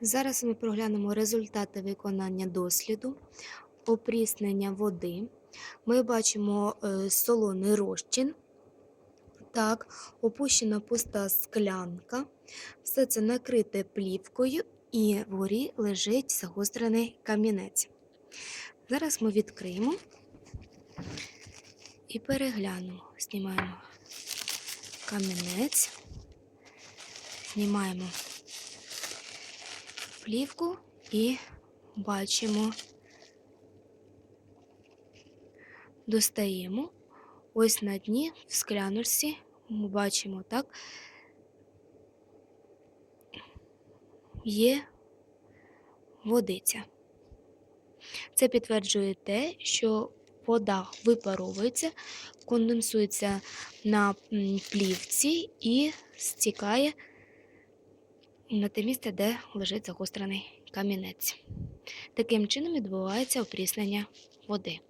Зараз ми проглянемо результати виконання досліду, опріснення води. Ми бачимо е, солоний розчин, так, опущена пуста склянка. Все це накрите плівкою і вгорі лежить загострений камінець. Зараз ми відкриємо і переглянемо. Знімаємо камінець, знімаємо плівку і бачимо, достаємо. Ось на дні в скляночці ми бачимо так, є водиця. Це підтверджує те, що вода випаровується, конденсується на плівці і стікає на те місце, де лежить загострений камінець. Таким чином відбувається опріснення води.